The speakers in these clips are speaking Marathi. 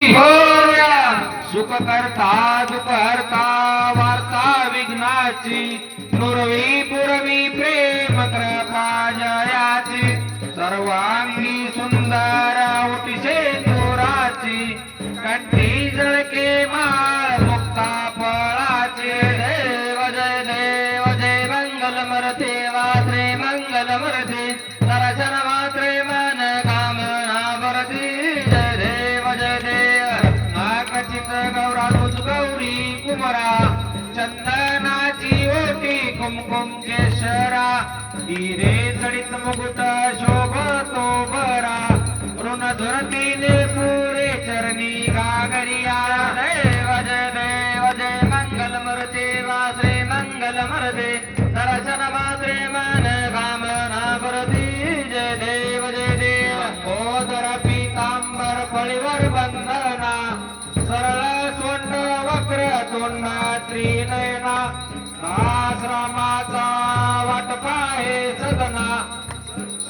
सुखकर्ता सुख करता दुःख हरता वार्ता विघ्नाची नुरवी ओटी कुमकुम केशरा हिरे जडित मुकुट शोभतो बरा. ऋण धुरतीने पुरे चरणी गागरिया. देव जय देव जय मंगल मरते वासरे मंगल मरते. दर्शन मात्रे मन कामना भरती जय देव जय देव. ओदर पीतांबर फळीवर बंधना सरळ सोंड वक्र तोंड त्रिनयना आश्रमाचा वाटपा हे सदना.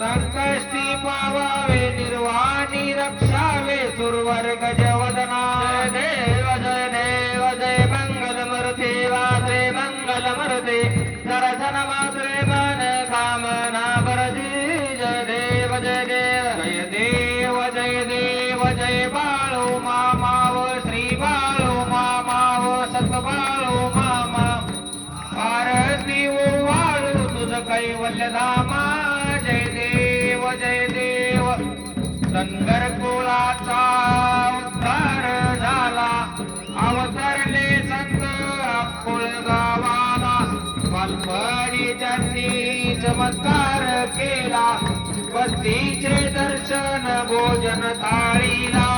संकष्टी पावावे निर्वाणी रक्षावे सुरवर गजवदना जय देव जय देव जय मंगल मरते वासे मंगल मरते. दर्शन मात्रे मन कामना भरती जय देव जय देव. जय देव जय देव जय बाळो मामाव दैवतधामा जय देव जय देव. संगर कुळाचा उद्धार झाला. अवतरले संत अक्कुळ गावाला बालपणी त्यांनी चमत्कार केला. बस्तीचे दर्शन भोजन थाळीला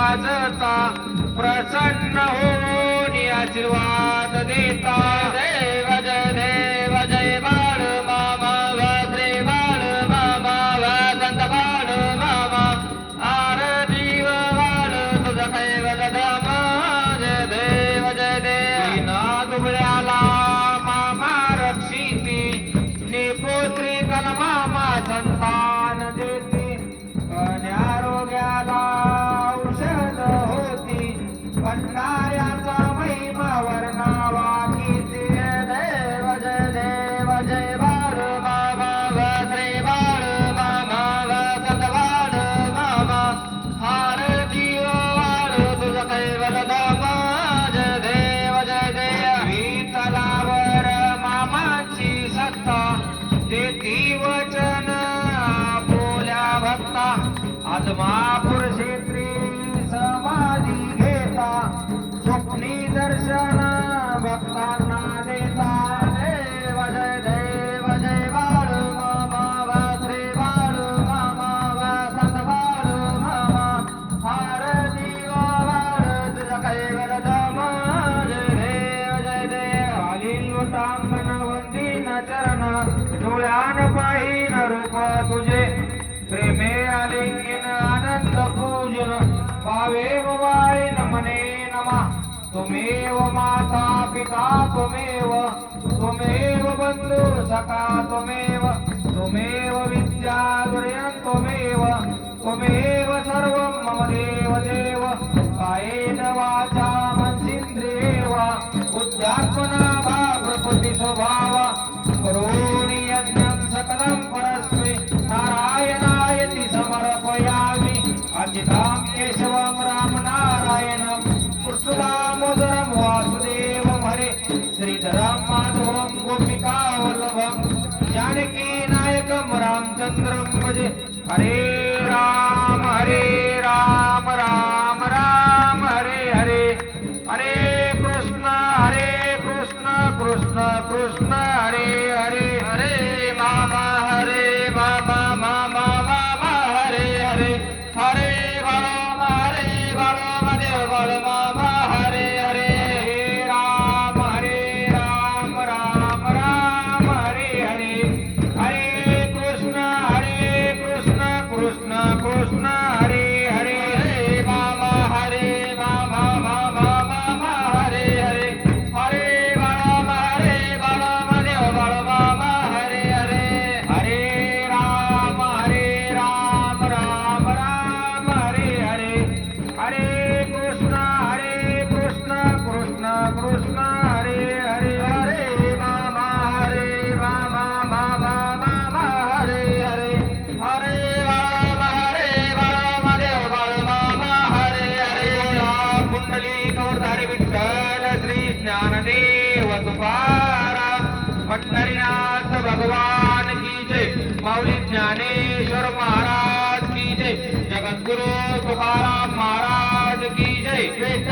पाजता प्रसन्न होऊन आशीर्वाद देता. देव जय देव जय बाळ मामा श्री बाळ मामा संत बाळ मामा. आरती बाळ तुझा कैवल धामा. जय देव जय देव. ना दुबळ्याला ते ती वचन बोल्या भक्ता आत्मापूर क्षेत्री समाधी घेता स्वप्नी दर्शन भक्तांना देता. पावे वाय नमने नमा। त्वमेव माता पिता त्वमेव। त्वमेव बंधु सखा त्वमेव। त्वमेव विद्या दुर्यं त्वमेव। त्वमेव सर्वं मम देव देव। कायेन वाचा मनसिन्द्रियेव बुद्ध्यात्मना स्वभाव। श्रीधराम माधवम गोपिका वल्लभम। जानकी नायकम रामचंद्रम भजे हरे राम हरे राम राम राम हरे हरे। हरे कृष्ण हरे कृष्ण कृष्ण कृष्ण। तुकाराम महाराज की जय।